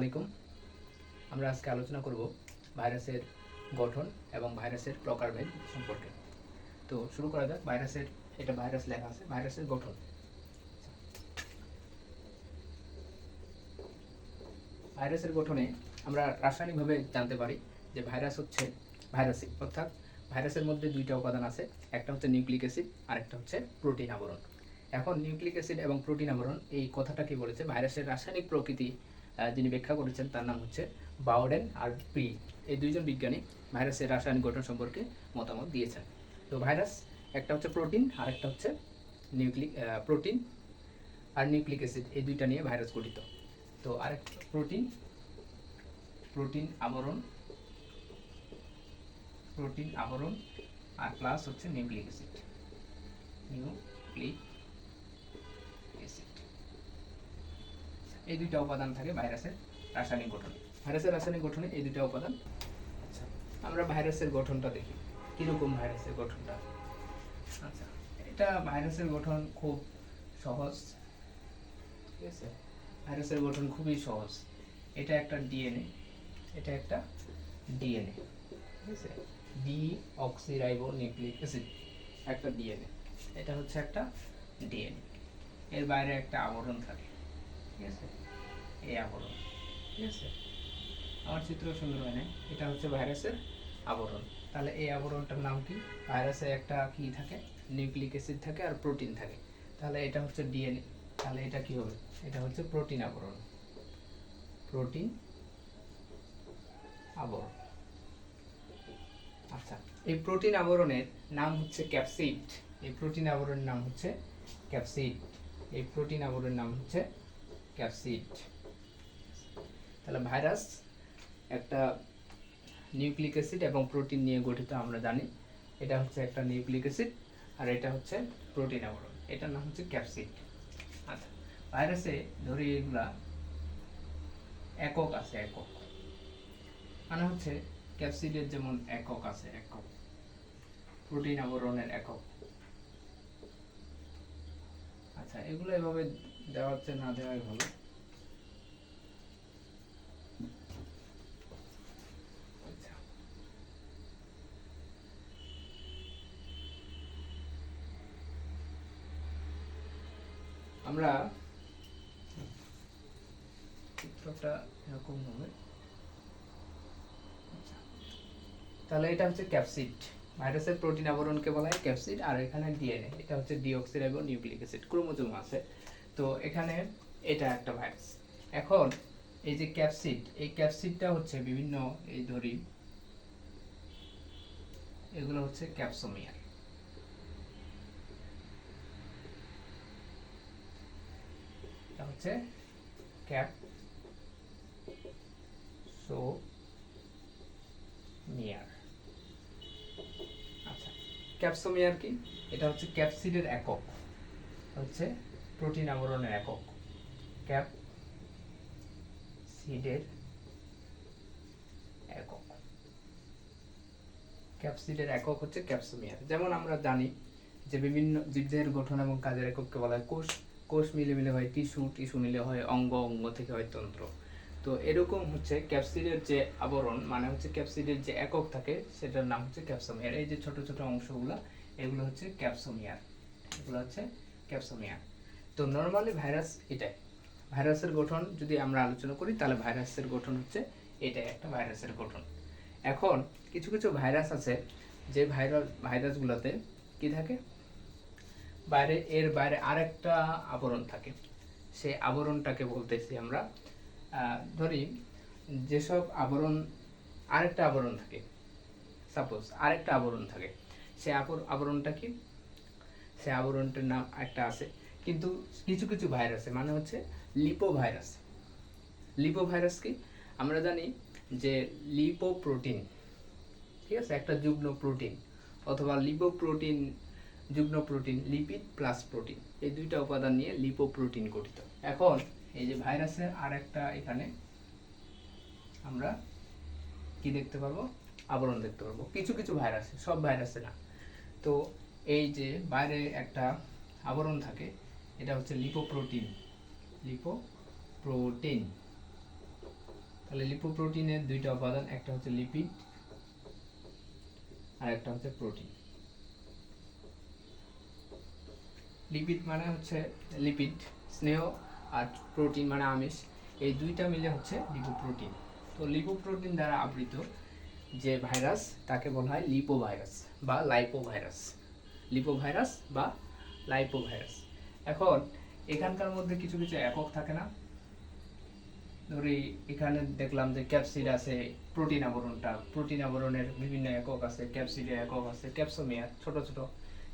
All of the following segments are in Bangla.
আলাইকুম। আমরা আজকে আলোচনা করব ভাইরাসের গঠন এবং ভাইরাসের প্রকারভেদ সম্পর্কে। তো শুরু করা যাক, ভাইরাসের, এটা ভাইরাস লেখা আছে, ভাইরাসের গঠন। ভাইরাসের গঠনে আমরা রাসায়নিকভাবে জানতে পারি যে ভাইরাস হচ্ছে ভাইরাসিক, অর্থাৎ ভাইরাসের মধ্যে দুইটা উপাদান আছে, একটা হচ্ছে নিউক্লিক অ্যাসিড আর একটা হচ্ছে প্রোটিন আবরণ। এখন নিউক্লিক অ্যাসিড এবং প্রোটিন আবরণ এই কথাটা কি বলেছে? ভাইরাসের রাসায়নিক প্রকৃতি যিনি ব্যাখ্যা করেছেন তার নাম হচ্ছে বাউডেন আর প্রি এই দুইজন বিজ্ঞানী ভাইরাসের রাসায়নিক গঠন সম্পর্কে মতামত দিয়েছেন। তো ভাইরাস, একটা হচ্ছে প্রোটিন আর একটা হচ্ছে নিউক্লিক প্রোটিন আর নিউক্লিক অ্যাসিড। এই দুইটা নিয়ে ভাইরাস গঠিত। তো আরেক প্রোটিন প্রোটিন আবরণ প্রোটিন আবরণ আর প্লাস হচ্ছে নিউক্লিক অ্যাসিড। নিউক্লিক অ্যাসিড এই দুইটা উপাদান থাকে ভাইরাসের রাসায়নিক গঠনে। ভাইরাসের রাসায়নিক গঠনে এই দুইটা উপাদান। আচ্ছা আমরা ভাইরাসের গঠনটা দেখি। কীরকম ভাইরাসের গঠনটা? আচ্ছা এটা ভাইরাসের গঠন খুব সহজ, ঠিক আছে? ভাইরাসের গঠন খুবই সহজ। এটা একটা ডিএনএ, এটা একটা ডিএনএ, ঠিক আছে? ডি অক্সিরাইবো নিউক্লিক অ্যাসিড একটা ডিএনএ, এটা হচ্ছে একটা ডিএনএ। এর বাইরে একটা আবরণ থাকে। ঠিক আছে? এই আবরণ। ঠিক আছে। আমার চিত্র সুন্দর হয় না এটা হচ্ছে ভাইরাসের আবরণ। তাহলে এই আবরণটার নাম কি? ভাইরাসে একটা কি থাকে? নিউক্লিক অ্যাসিড থাকে আর প্রোটিন থাকে। তাহলে এটা হচ্ছে ডিএনএ। তাহলে এটা কি হবে? এটা হচ্ছে প্রোটিন আবরণ। প্রোটিন আবরণ। আচ্ছা এই প্রোটিন আবরণের নাম হচ্ছে ক্যাপসিড। এই প্রোটিন আবরণের নাম হচ্ছে ক্যাপসিড। এই প্রোটিন আবরণের নাম হচ্ছে ক্যাপসিড তাহলে ভাইরাস একটা নিউক্লিক অ্যাসিড এবং প্রোটিন নিয়ে গঠিত, আমরা জানি। এটা হচ্ছে একটা নিউক্লিক অ্যাসিড আর এটা হচ্ছে প্রোটিন আবরণ এটার নাম হচ্ছে ক্যাপসিড আচ্ছা ভাইরাসে ধরি এগুলা, একক আছে, একক। মানে হচ্ছে ক্যাপসিডের যেমন একক আছে, একক। প্রোটিন আবরণের একক। আচ্ছা এগুলো এভাবে দেওয়া হচ্ছে, না দেওয়াই ভালো। আচ্ছা। আমরা চিত্রটা এরকম হবে। আচ্ছা। তাহলে এটা হচ্ছে ক্যাপসিড। ভাইরাসের প্রোটিন আবরণকে বলা হয় ক্যাপসিড, আর এখানে ডিএনএ এটা হচ্ছে ডিঅক্সিরাইবো নিউক্লিক অ্যাসিড। ক্রোমোজোম আছে। তো এখানে এটা একটা ভাইরাস এখন এই যে ক্যাপসিড এই ক্যাপসিডটা হচ্ছে বিভিন্ন, এই ধরি, এগুলো হচ্ছে ক্যাপসোমিয়ার হচ্ছে ক্যাপ সো মিয়ার আচ্ছা ক্যাপসোমিয়ার কি? এটা হচ্ছে ক্যাপসিডের একক হচ্ছে প্রোটিন আবরণের একক ক্যাপ সিডের একক। ক্যাপসিডের একক হচ্ছে ক্যাপসোমিয়ার যেমন আমরা জানি যে বিভিন্ন জীবদেহের গঠন এবং কাজের একককে বলা হয় কোষ। কোষ মিলে মিলে হয় টিস্যু টিস্যু মিলে হয় অঙ্গ অঙ্গ থেকে হয় তন্ত্র। তো এরকম হচ্ছে ক্যাপসিডের যে আবরণ মানে হচ্ছে ক্যাপসিডের যে একক থাকে, সেটার নাম হচ্ছে ক্যাপসোমিয়ার এই যে ছোট ছোট অংশগুলো, এগুলো হচ্ছে ক্যাপসোমিয়ার এগুলো হচ্ছে ক্যাপসোমিয়ার তো নর্মালি ভাইরাস এটাই। ভাইরাসের গঠন যদি আমরা আলোচনা করি, তাহলে ভাইরাসের গঠন হচ্ছে এটাই, একটা ভাইরাসের গঠন। এখন কিছু কিছু ভাইরাস আছে, যে ভাইরাস ভাইরাসগুলোতে কি থাকে? বাইরে, এর বাইরে আরেকটা আবরণ থাকে। সেই আবরণটাকে বলতেছি আমরা। ধরি, যেসব আবরণ, আরেকটা আবরণ থাকে। সাপোজ আরেকটা আবরণ থাকে। সে আবর- আবরণটা কি? সে আবরণটার নাম একটা আছে। কিন্তু কিছু কিছু ভাইরাসে মানে হচ্ছে লিপো ভাইরাস লিপো ভাইরাস কি? আমরা জানি যে লিপো প্রোটিন ঠিক আছে? একটা যুগ্ম প্রোটিন অথবা লিপো প্রোটিন যুগ্ম প্রোটিন লিপিড প্লাস প্রোটিন এই দুইটা উপাদান নিয়ে লিপো প্রোটিন গঠিত। এখন এই যে ভাইরাসের আর একটা এখানে আমরা কি দেখতে পারব? আবরণ দেখতে পারব। কিছু কিছু ভাইরাসে সব ভাইরাসে না। তো এই যে বাইরে একটা আবরণ থাকে এটা হচ্ছে লিপোপ্রোটিন লিপোপ্রোটিন তাহলে লিপোপ্রোটিনের দুইটা উপাদান, একটা হচ্ছে লিপিড আর একটা হচ্ছে প্রোটিন লিপিড মানে হচ্ছে লিপিড স্নেহ আর প্রোটিন মানে আমিষ। এই দুইটা মিলে হচ্ছে লিপোপ্রোটিন তো লিপোপ্রোটিন দ্বারা আবৃত যে ভাইরাস তাকে বলা হয় লিপোভাইরাস বা লাইপোভাইরাস লিপোভাইরাস বা লাইপোভাইরাস এখন এখানকার মধ্যে কিছু কিছু একক থাকে না। ধরি এখানে দেখলাম যে ক্যাপসিড আছে প্রোটিন আবরণটা। প্রোটিন আবরণের বিভিন্ন একক আছে ক্যাপসিডের একক আছে ক্যাপসোমিয়ার ছোট ছোট।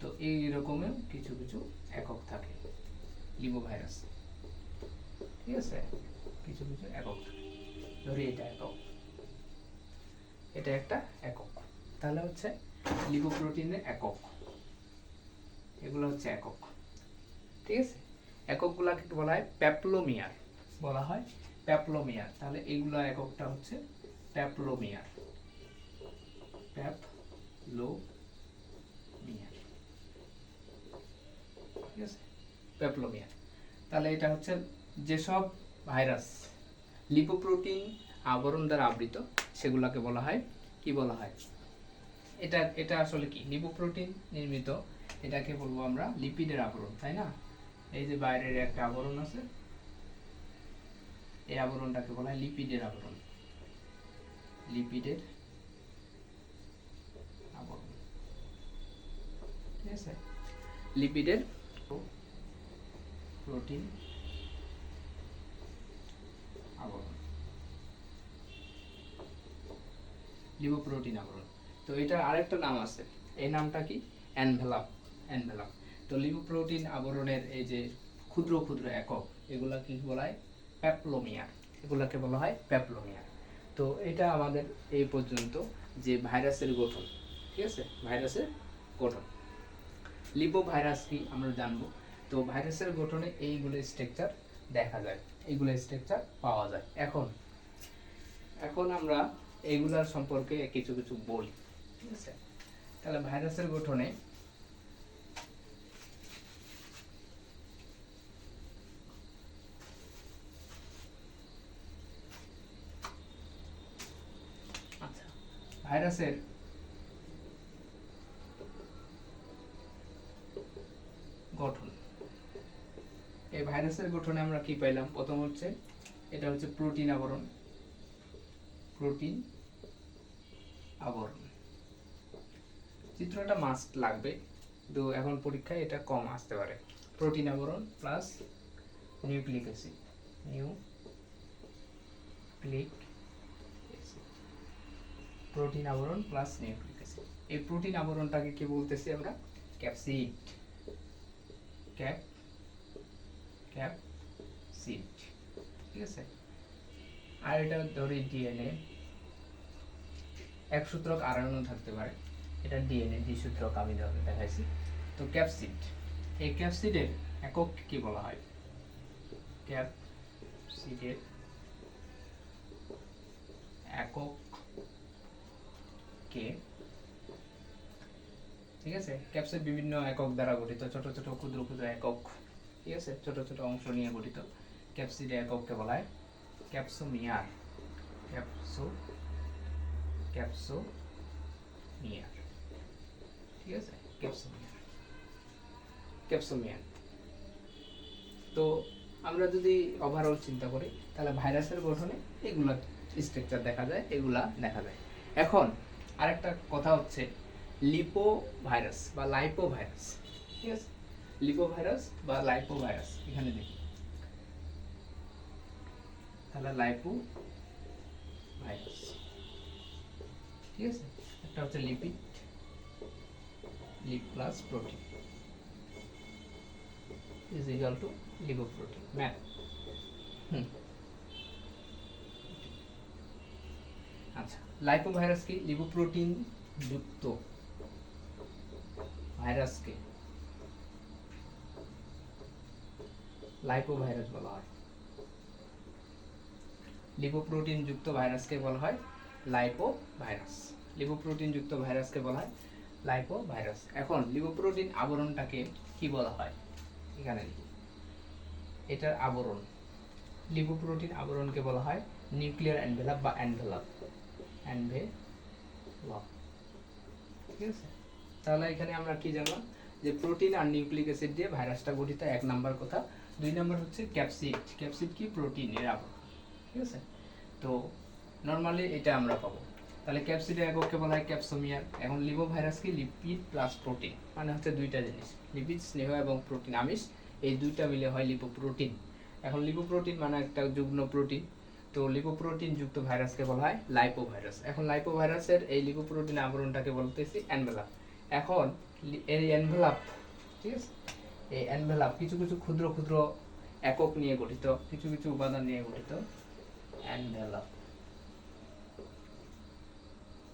তো এই রকমের কিছু কিছু একক থাকে লিবো ভাইরাস ঠিক আছে? কিছু কিছু একক থাকে। ধরি এটা একক। এটা একটা একক। তাহলে হচ্ছে লিপোপ্রোটিনের একক। এগুলো হচ্ছে একক। আছে এককগুলোকে বলা হয়? প্যাপলোমিয়ার বলা হয়? প্যাপলোমিয়ার তাহলে এইগুলো এককটা হচ্ছে প্যাপলোমিয়ার প্যাপলোমিয়ার ঠিক আছে? প্যাপলোমিয়ার তাহলে এটা হচ্ছে যেসব ভাইরাস লিপোপ্রোটিন আবরণ দ্বারা আবৃত সেগুলোকে বলা হয় কি বলা হয়? এটা এটা আসলে কি? লিপোপ্রোটিন নির্মিত এটাকে বলব আমরা লিপিডের আবরণ তাই না? এই যে বাইরের একটা আবরণ আছে, এই আবরণটাকে বলা হয় লিপিডের আবরণ। লিপিডের আবরণ। ঠিক আছে? লিপিডের প্রোটিন আবরণ। লিপোপ্রোটিন আবরণ। তো এটার আরেকটা নাম আছে। এই নামটা কি? অ্যানভেলাপ অ্যানভেলাপ তো লিপোপ্রোটিন আবরণের এই যে ক্ষুদ্র ক্ষুদ্র একক, এগুলা কি বলা হয়? প্যাপলোমিয়ার এগুলাকে বলা হয় প্যাপলোমিয়ার তো এটা আমাদের এই পর্যন্ত যে ভাইরাসের গঠন, ঠিক আছে? ভাইরাসের গঠন। লিপো ভাইরাস কি আমরা জানব? তো ভাইরাসের গঠনে এইগুলো স্ট্রাকচার দেখা যায়, এইগুলো স্ট্রাকচার পাওয়া যায়। এখন এখন আমরা এইগুলার সম্পর্কে কিছু কিছু বলি, ঠিক আছে? তাহলে ভাইরাসের গঠনে আচ্ছা ভাইরাসের গঠন। এই ভাইরাসের গঠনে আমরা কি পাইলাম? প্রথম হচ্ছে, এটা হচ্ছে প্রোটিন আবরণ। প্রোটিন আবরণ। চিত্রটা মাস্ট লাগবে কিন্তু এখন পরীক্ষায় এটা কম আসতে পারে। প্রোটিন আবরণ plus nucleic acid nucleic acid protein আবরণ প্লাস নিউক্লিক অ্যাসিড এই প্রোটিন আবরণটাকে কি বলতেছি আমরা? ক্যাপসিড ক্যাপ ক্যাপ সিড ঠিক আছে? আর এটা ধরি ডিএনএ এক সূত্রক আরএনএ থাকতে পারে। এটা ডিএনএ দ্বি সূত্রক আমি দেখাইছি। তো ক্যাপসিড এই ক্যাপসিডের একক কি বলা হয়? ক্যাপসিডের একক কে ঠিক আছে? ক্যাপসের বিভিন্ন একক দ্বারা গঠিত, ছোট ছোট, ক্ষুদ্র ক্ষুদ্র একক, ঠিক আছে? ছোট ছোট অংশ নিয়ে গঠিত। ক্যাপসিডে একককে বলা হয় ক্যাপসোমিয়ার। ক্যাপসো, ক্যাপসোমিয়ার। ঠিক আছে? ক্যাপসোমিয়ার। ক্যাপসোমিয়ার। তো আমরা যদি ওভারঅল চিন্তা করি, তাহলে ভাইরাসের গঠনে এগুলা স্ট্রাকচার দেখা যায়, এগুলা দেখা যায়। এখন আরেকটা কথা হচ্ছে লিপো ভাইরাস বা লাইপো ভাইরাস ঠিক আছে? লিপো ভাইরাস বা লাইপো ভাইরাস এখানে দেখি। তাহলে লাইপো ভাইরাস ঠিক আছে? একটা হচ্ছে lipid lip plus protein is equal to lipoprotein math হুম। আচ্ছা লাইপোভাইরাস কি লিপোপ্রোটিন যুক্ত ভাইরাসকে লাইপোভাইরাস বলা হয়। লিপোপ্রোটিন যুক্ত ভাইরাসকে বলা হয় লাইপোভাইরাস লিপোপ্রোটিন যুক্ত ভাইরাসকে বলা হয় লাইপোভাইরাস এখন লিপোপ্রোটিন আবরণটাকে কি বলা হয়? এখানে এটার আবরণ লিপোপ্রোটিন আবরণকে বলা হয় নিউক্লিয়ার অ্যানভেলাপ বা অ্যানভেলাপ অ্যানভেলাপ ঠিক আছে? তাহলে এখানে আমরা কি জানলাম? যে প্রোটিন আর নিউক্লিক অ্যাসিড দিয়ে ভাইরাসটা গঠিত এক নাম্বার কথা। দুই নাম্বার হচ্ছে ক্যাপসিড ক্যাপসিড কি? প্রোটিন এর আবরণ ঠিক আছে? তো নর্মালি এটা আমরা পাবো। তাহলে ক্যাপসিডের এককে বলা হয় ক্যাপসোমিয়ার এখন লিভো ভাইরাস কি? লিপিড প্লাস প্রোটিন মানে হচ্ছে দুইটা জিনিস। লিপিড স্নেহ এবং প্রোটিন আমিষ, এই দুইটা মিলে হয় লিপোপ্রোটিন এখন লিপোপ্রোটিন মানে একটা যুগ্ম প্রোটিন তো লিপোপ্রোটিন যুক্ত ভাইরাসকে বলা হয় লাইপোভাইরাস এখন লাইপোভাইরাসের এই লিপোপ্রোটিন আবরণটাকে বলতেছি অ্যানভেলাপ এখন এই অ্যানভেলাপ ঠিক আছে? এই অ্যানভেলাপ কিছু কিছু ক্ষুদ্র ক্ষুদ্র একক নিয়ে গঠিত, কিছু কিছু উপাদান নিয়ে গঠিত অ্যানভেলাপ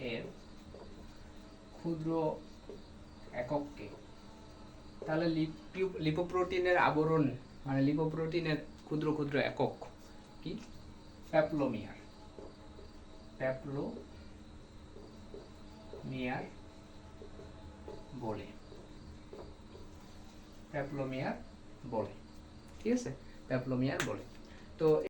এর ক্ষুদ্র একককে। তাহলে লিপি- লিপোপ্রোটিনের আবরণ মানে লিপোপ্রোটিনের ক্ষুদ্র ক্ষুদ্র একক কি? প্যাপলোমিয়ার। প্যাপলোমিয়ার বলে। প্যাপলোমিয়ার বলে। ঠিক আছে? প্যাপলোমিয়ার বলে। তো